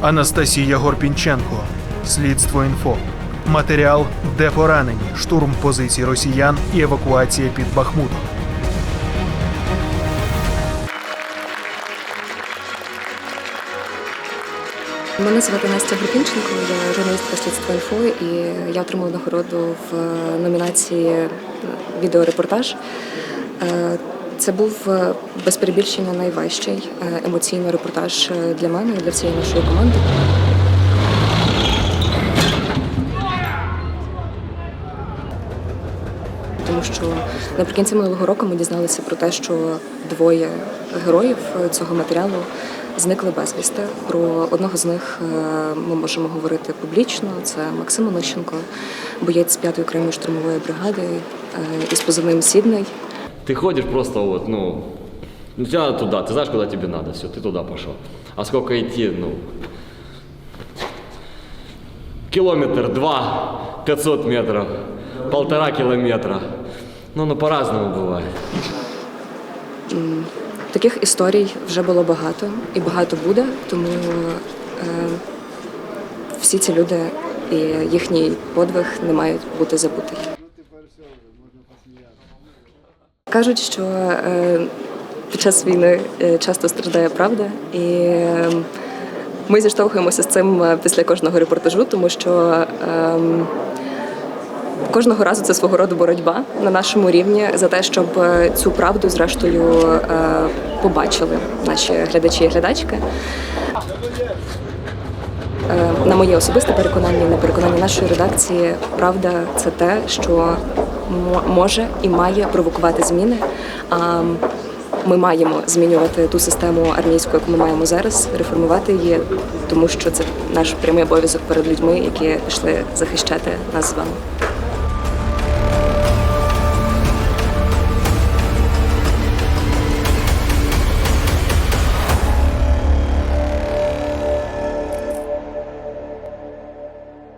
Анастасія Горпінченко. Слідство інфо. Матеріал Де поранені. Штурм позицій росіян і евакуація під Бахмутом. Мене звати Настя Групінченко, я журналістка слідства інфо, і я отримала нагороду в е, номінації е, відеорепортаж. Це був е, без перебільшення найважчий е, емоційний репортаж е, для мене і для всієї нашої команди. Тому що наприкінці минулого року ми дізналися про те, що двоє героїв цього матеріалу зникли безвісти. Про одного з них ми можемо говорити публічно. Це Максим Онищенко, боєць 5-ї окремої штурмової бригади із позивним Сідней. Ты ходишь просто вот, ну, ну тебя туда, ты знаешь, куда тебе надо, все, ты туда пошел. А сколько идти, ну, километр, два, 500 метров, полтора километра. Ну, ну, по-разному бывает. Таких історій вже було багато і багато буде, тому е, всі ці люди і їхній подвиг не мають бути забутий. Кажуть, що е, під час війни е, часто страждає правда, і е, ми зіштовхуємося з цим е, після кожного репортажу, тому що е, кожного разу це свого роду боротьба на нашому рівні за те, щоб цю правду зрештою побачили наші глядачі і глядачки. На моє особисте переконання, на переконання нашої редакції, правда це те, що може і має провокувати зміни. Ми маємо змінювати ту систему армійську, яку ми маємо зараз, реформувати її, тому що це наш прямий обов'язок перед людьми, які пішли захищати нас з вами.